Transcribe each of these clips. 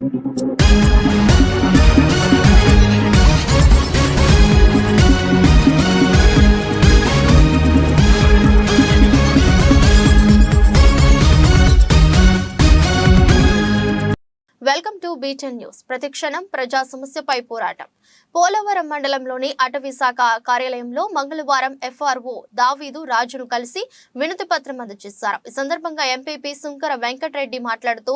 Welcome to beaten news. ప్రతిక్షణం ప్రజా సమస్యపై పోరాటం. పోలవరం మండలంలోని అటవీ శాఖ కార్యాలయంలో మంగళవారం ఎఫ్ఆర్ఓ దావీదు రాజును కలిసి వినతి పత్రం అందజేశారు. ఈ సందర్భంగా ఎంపీపీ సుంకర వెంకటరెడ్డి మాట్లాడుతూ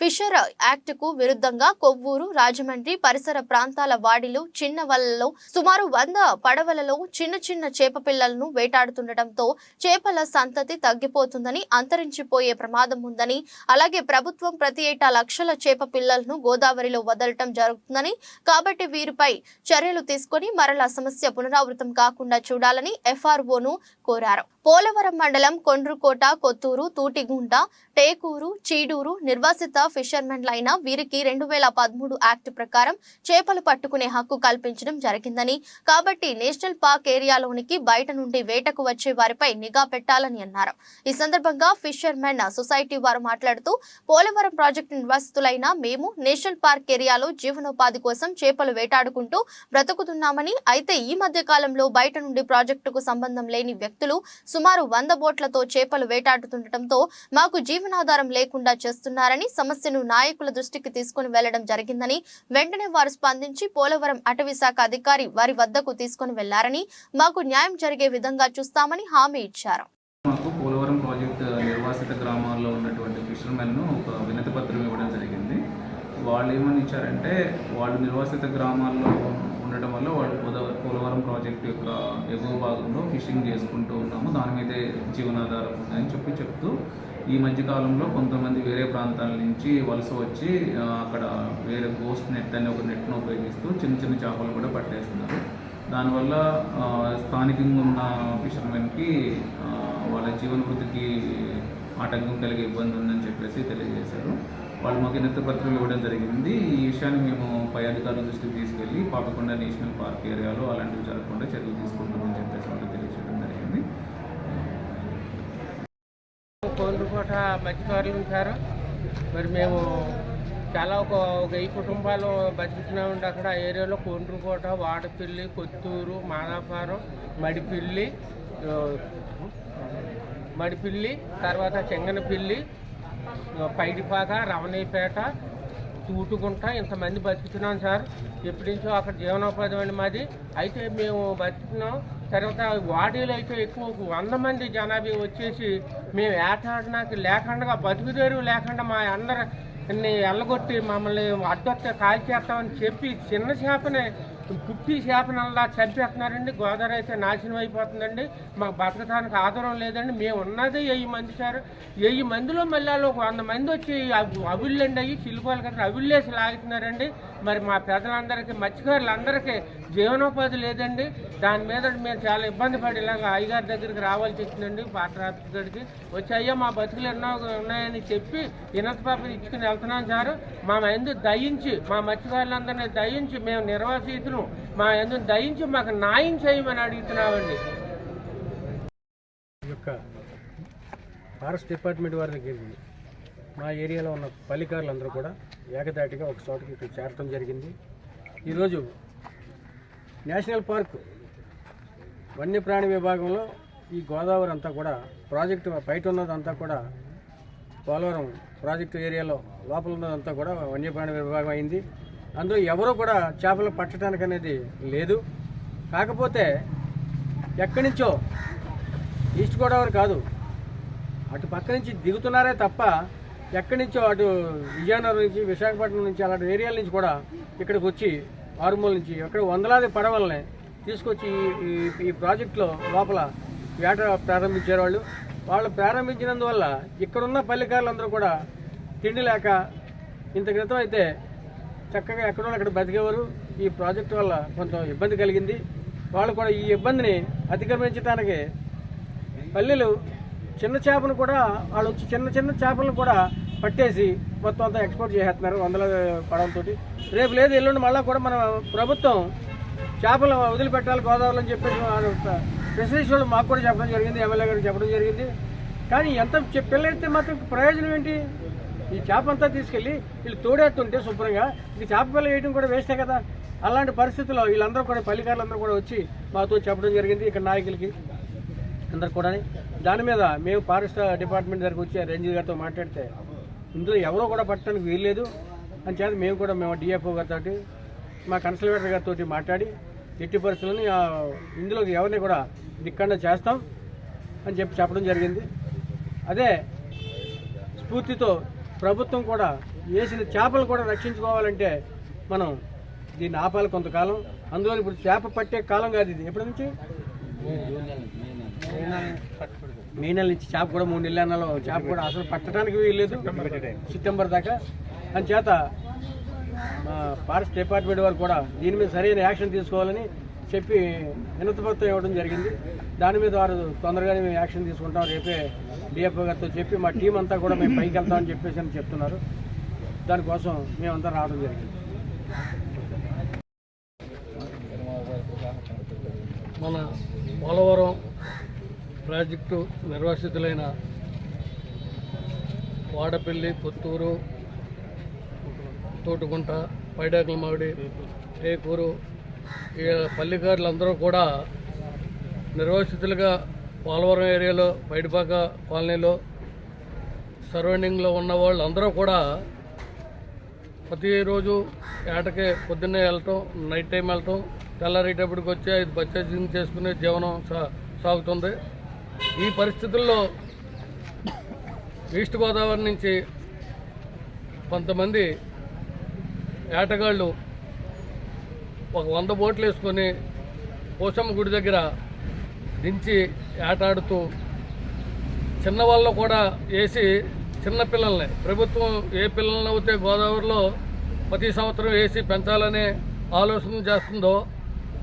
ఫిషర్ యాక్ట్కు విరుద్ధంగా కొవ్వూరు రాజమండ్రి పరిసర ప్రాంతాల వాడిలు చిన్న వలలలో సుమారు వంద పడవలలో చిన్న చిన్న చేప పిల్లలను వేటాడుతుండటంతో చేపల సంతతి తగ్గిపోతుందని అంతరించిపోయే ప్రమాదం ఉందని అలాగే ప్రభుత్వం ప్రతి ఏటా లక్షల చేప పిల్లలను గోదావరిలో వదలటం జరుగుతుందని కాబట్టి వీరిపై చర్యలు తీసుకొని మరల సమస్య పునరావృతం కాకుండా చూడాలని ఎఫ్ఆర్ఓను కోరారు. పోలవరం మండలం కొండ్రుకోట కొత్తూరు తూటిగుంట టేకూరు చీడూరు నిర్వాసిత ఫిషర్మెన్లైన వీరికి రెండు వేల పదమూడు యాక్ట్ ప్రకారం చేపలు పట్టుకునే హక్కు కల్పించడం జరిగిందని. కాబట్టి నేషనల్ పార్క్ ఏరియాలోనికి బయట నుండి వేటకు వచ్చే వారిపై నిఘా పెట్టాలని అన్నారు. ఈ సందర్భంగా ఫిషర్మెన్ సొసైటీ వారు మాట్లాడుతూ పోలవరం ప్రాజెక్టు నివాసితులైన మేము నేషనల్ పార్క్ ఏరియాలో జీవనోపాధి కోసం చేపలు వేటాడుకుంటూ బ్రతుకుతున్నామని అయితే ఈ మధ్య కాలంలో బయట నుండి ప్రాజెక్టుకు సంబంధం లేని వ్యక్తులు సుమారు వంద బోట్లతో చేపలు వేటాడుతుండటంతో మాకు జీవన జీవనాధారం లేకుండా చేస్తున్నారని సమస్యను నాయకుల దృష్టికి తీసుకుని వెళ్ళడం జరిగిందని వెంటనే వారు స్పందించి పోలవరం అటవీ శాఖ అధికారి వారి వద్దకు తీసుకుని వెళ్ళారని మాకు న్యాయం జరిగే విధంగా చూస్తామని హామీ ఇచ్చారు. మాకు పోలవరం ప్రాజెక్ట్ నిర్వాసిత గ్రామాల్లో ఉన్నటువంటి ఫిషర్మెన్ను ఒక వినతి పత్రం ఇవ్వడం జరిగింది. వాళ్ళు ఏమని ఇచ్చారంటే వాళ్ళు నిర్వాసిత గ్రామాల్లో ఉండటం వల్ల వాళ్ళు పోద- పోలవరం ప్రాజెక్ట్ యొక్క ఎగువ భాగంలో ఫిషింగ్ చేసుకుంటూ ఉన్నాము దాని మీదే జీవనాధారం ఉందని చెప్పి చెప్తూ ఈ మధ్యకాలంలో కొంతమంది వేరే ప్రాంతాల నుంచి వలస వచ్చి అక్కడ వేరే గోస్ట్ నెట్ అనే ఒక నెట్ను ఉపయోగిస్తూ చిన్న చిన్న చేపలు కూడా పట్టేస్తున్నారు. దానివల్ల స్థానికంగా ఉన్న ఫిషర్మెన్కి వాళ్ళ జీవన వృత్తికి ఆటంకం కలిగే ఇబ్బంది ఉందని చెప్పేసి తెలియజేశారు. వాళ్ళు మాకు వినతి పత్రికలు ఇవ్వడం జరిగింది. ఈ విషయాన్ని మేము పై అధికారుల దృష్టికి తీసుకెళ్ళి పాపకొండ నేషనల్ పార్క్ ఏరియాలో అలాంటివి జరగకుండా చర్యలు తీసుకుంటామని చెప్పేసి వాళ్ళు తెలియజేయడం జరిగింది. మత్స్యకారులు ఉంటారు మరి మేము చాలా ఒక ఒక ఈ కుటుంబాలు బతుకుతున్నామండి అక్కడ ఆ ఏరియాలో కొండ్రుకోట వాడపిల్లి కొత్తూరు మాదాపురం మడిపిల్లి మడిపిల్లి తర్వాత చెంగనపిల్లి పైడిపాక రమణీపేట తూటుగుంట ఇంతమంది బతుకుతున్నాం సార్. ఎప్పటి నుంచో అక్కడ జీవనోపాధి అండి మాది. అయితే మేము బతుకుతున్నాం. తర్వాత వాడీలో అయితే ఎక్కువ వంద మంది జనాభా వచ్చేసి మేము ఏటాడడానికి లేకుండా బతుకుదేరు లేకుండా మా అందరిని ఎల్లగొట్టి మమ్మల్ని అడ్డొస్తే కాల్చేస్తామని చెప్పి చిన్న చేపనే పుట్టి చేపనల్లా చంపేస్తున్నారండి. గోదావరి అయితే నాశనం అయిపోతుందండి. మాకు బతకడానికి ఆధారం లేదండి. మేము ఉన్నది వెయ్యి మంది సార్. వెయ్యి మందిలో మళ్ళీ వాళ్ళు ఒక వంద మంది వచ్చి అవి- అవిళ్ళండి అవి చిల్లుకోవాలి కదా అవిళ్ళేసి లాగుతున్నారండి. మరి మా పెద్దలందరికీ మత్స్యకారులందరికీ జీవనోపాధి లేదండి. దాని మీద మేము చాలా ఇబ్బంది పడి ఇలాగ అయ్యగారి దగ్గరికి రావాల్సి వచ్చిందండి పాత్ర వచ్చి అయ్యా మా బతుకులు ఎన్నో ఉన్నాయని చెప్పి వినతి పాపం ఇచ్చుకుని వెళ్తున్నాం సారు. మా ఎందు దయించి మా మత్స్యకారులందరినీ దయించి మేము నిర్వాసితులు. మా ఎందు దయించి మాకు న్యాయం చేయమని అడుగుతున్నామండి. యొక్క ఫారెస్ట్ డిపార్ట్మెంట్ వారి దగ్గరికి మా ఏరియాలో ఉన్న పల్లికారులందరూ కూడా ఏకదాటిగా ఒక చోటకి ఇక్కడ చేరటం జరిగింది. ఈరోజు నేషనల్ పార్క్ వన్యప్రాణి విభాగంలో ఈ గోదావరి అంతా కూడా ప్రాజెక్టు బయట ఉన్నదంతా కూడా పోలవరం ప్రాజెక్టు ఏరియాలో లోపల ఉన్నదంతా కూడా వన్యప్రాణి విభాగం అయింది. అందులో ఎవరూ కూడా చేపలు పట్టడానికి అనేది లేదు. కాకపోతే ఎక్కడి నుంచో ఈస్ట్ గోదావరి కాదు అటు పక్క నుంచి దిగుతున్నారే తప్ప ఎక్కడి నుంచో అటు విజయనగరం నుంచి విశాఖపట్నం నుంచి అలాంటి ఏరియాల నుంచి కూడా ఇక్కడికి వచ్చి ఆరుమూల నుంచి అక్కడ వందలాది పడవలనే తీసుకొచ్చి ఈ ఈ- ప్రాజెక్టులో లోపల వేట ప్రారంభించారు వాళ్ళు. వాళ్ళు ప్రారంభించినందువల్ల ఇక్కడున్న పల్లెకారులందరూ కూడా తిండి లేక ఇంత క్రితం అయితే చక్కగా ఎక్కడో అక్కడ బతికేవారు. ఈ ప్రాజెక్ట్ వల్ల కొంత ఇబ్బంది కలిగింది. వాళ్ళు కూడా ఈ ఇబ్బందిని అధిగమించడానికి పల్లెలు చిన్న చేపను కూడా వాళ్ళు వచ్చి చిన్న చిన్న చేపలను కూడా పట్టేసి మొత్తం అంతా ఎక్స్పోర్ట్ చేసేస్తున్నారు వందల పడవలతోటి రేపు లేదు ఎల్లుండి మళ్ళీ కూడా మన ప్రభుత్వం చేపలు వదిలిపెట్టాలి గోదావరిలో అని చెప్పేసి ప్రెసిడెంట్ వాళ్ళు మాకు కూడా చెప్పడం జరిగింది ఎమ్మెల్యే గారికి చెప్పడం జరిగింది. కానీ ఎంత పిల్లలైతే మాత్రం ప్రయోజనం ఏంటి? ఈ చేప అంతా తీసుకెళ్ళి వీళ్ళు తోడేస్తుంటే శుభ్రంగా ఇది చేప పిల్ల వేయడం కూడా వేస్తే కదా. అలాంటి పరిస్థితుల్లో వీళ్ళందరూ కూడా పల్లికారులందరూ కూడా వచ్చి మాతో చెప్పడం జరిగింది ఇక్కడ నాయకులకి అందరు కూడా దాని మీద మేము ఫారెస్ట్ డిపార్ట్మెంట్ దగ్గరకు వచ్చి రేంజర్ గారితో మాట్లాడితే ఇందులో ఎవరో కూడా పట్టడానికి వీల్లేదు. అని చేత మేము కూడా మేము డిఎఫ్ఓ గారితో మా కన్సల్వేటర్ గారితో మాట్లాడి ఎట్టి పరిస్థితులని ఇందులోకి ఇందులో ఎవరిని కూడా దిక్కండా చేస్తాం అని చెప్పి చెప్పడం జరిగింది. అదే స్ఫూర్తితో ప్రభుత్వం కూడా వేసిన చేపలు కూడా రక్షించుకోవాలంటే మనం దీన్ని ఆపాలి కొంతకాలం. అందులో ఇప్పుడు చేప పట్టే కాలం కాదు ఇది. ఎప్పటి నుంచి? మే నెల నుంచి చేప కూడా మూడు నెలల నెలలో చేప కూడా అసలు పట్టడానికి వీల్లేదు. సెప్టెంబర్ దాకా. అని చేత మా ఫారెస్ట్ డిపార్ట్మెంట్ వారు కూడా దీని మీద సరైన యాక్షన్ తీసుకోవాలని చెప్పి వినతిపత్రం ఇవ్వడం జరిగింది. దాని మీద వారు తొందరగానే మేము యాక్షన్ తీసుకుంటాం. రేపే డిఎఫ్ఓ గారితో చెప్పి మా టీం అంతా కూడా మేము పైకి వెళ్తామని చెప్పేసి అని చెప్తున్నారు. దానికోసం మేమంతా రావడం జరిగింది. మన పోలవరం ప్రాజెక్టు నిర్వాసితులైన వాడపల్లి పుత్తూరు తోటగుంట పైడాకుల మామిడి టేకూరు ఈ పల్లికారులందరూ కూడా నిర్వాసితులుగా పోలవరం ఏరియాలో బయటపాక కాలనీలో సరౌండింగ్లో ఉన్న వాళ్ళందరూ కూడా ప్రతిరోజు ఏటకి పొద్దున్నే వెళ్ళటం నైట్ టైం వెళ్ళటం తెల్లారేటప్పటికి వచ్చి ఐదు పర్చేసింగ్ చేసుకునే జీవనం సా- సాగుతుంది. ఈ పరిస్థితుల్లో ఈస్ట్ గోదావరి నుంచి కొంతమంది ఏటగాళ్ళు ఒక వంద బోట్లు వేసుకొని పోసమ్మ గుడి దగ్గర దించి ఏటాడుతూ చిన్నవాళ్ళు కూడా వేసి చిన్న పిల్లల్ని ప్రభుత్వం ఏ పిల్లల్ని అయితే గోదావరిలో ప్రతి సంవత్సరం వేసి పెంచాలనే ఆలోచన చేస్తుందో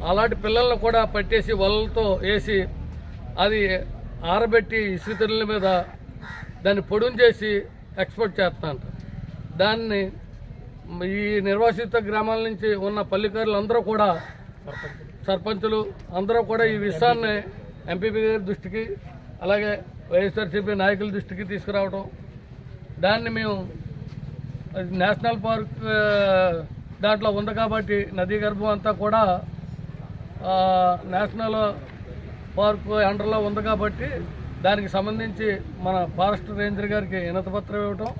అలాంటి పిల్లల్ని కూడా పట్టేసి వలలతో వేసి అది ఆరబెట్టి ఇసుకల మీద దాన్ని పొడుం చేసి ఎక్స్పోర్ట్ చేస్తానంట దాన్ని ఈ నిర్వాసిత గ్రామాల నుంచి ఉన్న పల్లికారులు అందరూ కూడా సర్పంచులు అందరూ కూడా ఈ విషయాన్ని ఎంపీపీ గారి దృష్టికి అలాగే వైఎస్ఆర్సీపీ నాయకుల దృష్టికి తీసుకురావడం దాన్ని మేము నేషనల్ పార్క్ దాంట్లో ఉంది కాబట్టి నదీ గర్భం అంతా కూడా నేషనల్ పార్క్ అండర్లో ఉంది కాబట్టి దానికి సంబంధించి మన ఫారెస్ట్ రేంజర్ గారికి ఇనత పత్రం ఇవ్వటం.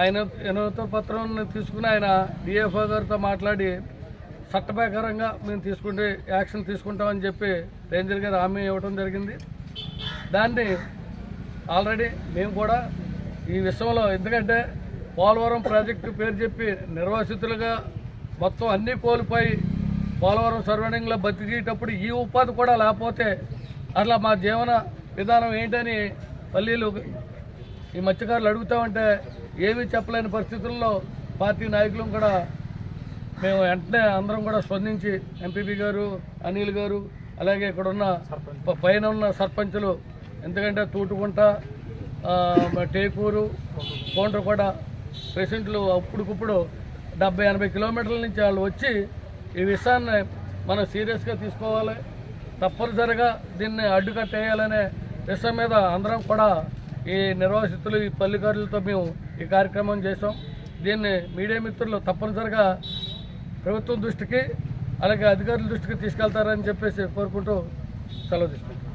ఆయన ఇనత పత్రం తీసుకుని ఆయన డిఎఫ్ఓ గారితో మాట్లాడి చట్ట ప్రకారంగా మేము తీసుకుంటే యాక్షన్ తీసుకుంటామని చెప్పి రేంజర్ గారు హామీ ఇవ్వడం జరిగింది. దాన్ని ఆల్రెడీ మేము కూడా ఈ విషయంలో ఎందుకంటే పోలవరం ప్రాజెక్టు పేరు చెప్పి నిర్వాసితులుగా మొత్తం అన్నీ కోల్పోయి పోలవరం సర్వణంలో బతికేటప్పుడు ఈ ఉపాధి కూడా లేకపోతే అట్లా మా జీవన విధానం ఏంటని పల్లీలు ఈ మత్స్యకారులు అడుగుతామంటే ఏమీ చెప్పలేని పరిస్థితుల్లో పార్టీ నాయకులు కూడా మేము వెంటనే అందరం కూడా స్పందించి ఎంపీపీ గారు అనిల్ గారు అలాగే ఇక్కడ ఉన్న పైన ఉన్న సర్పంచులు ఎందుకంటే తూటుకుంట టేకూరు కోండ్రకొండ పేషెంట్లు అప్పుడుకుప్పుడు డెబ్బై ఎనభై కిలోమీటర్ల నుంచి వాళ్ళు వచ్చి ఈ విషయాన్ని మనం సీరియస్గా తీసుకోవాలి. తప్పనిసరిగా దీన్ని అడ్డుకట్టేయాలనే విషయం మీద అందరం కూడా ఈ నిర్వాసితులు ఈ పల్లెకారులతో మేము ఈ కార్యక్రమం చేసాం దీన్ని మీడియా మిత్రులు తప్పనిసరిగా ప్రభుత్వం దృష్టికి అలాగే అధికారుల దృష్టికి తీసుకెళ్తారని చెప్పేసి కోరుకుంటూ సెలవు తీసుకుంటాం